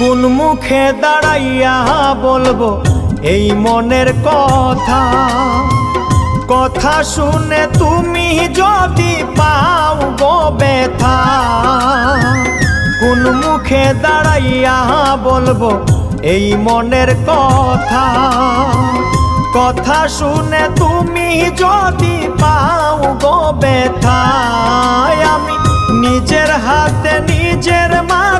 কোন মুখে দাঁড়াইয়া বলব, এই মনের কথা। কথা শুনে তুমি যদি পাও গো ব্যথা। কোন মুখে দাঁড়াইয়া বলব, এই মনের কথা। কথা শুনে তুমি যদি পাও গো ব্যথা। আমি নিজের হাতে নিজের মাথায়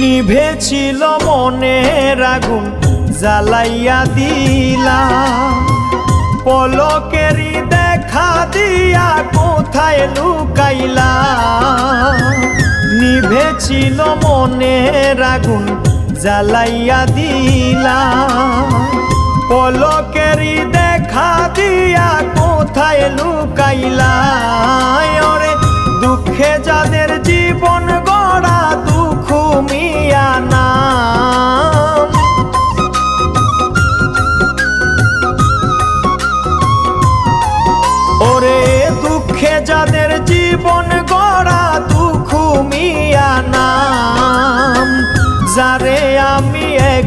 নিভেছিল মনের আগুন, জ্বালাইয়া দিলা পলকেরই দেখা দিয়া কোথায় লুকাইলা নিভেছিল মনের আগুন, জ্বালাইয়া দিলা পলকেরই দেখা দিয়া কোথায় লুকাইলা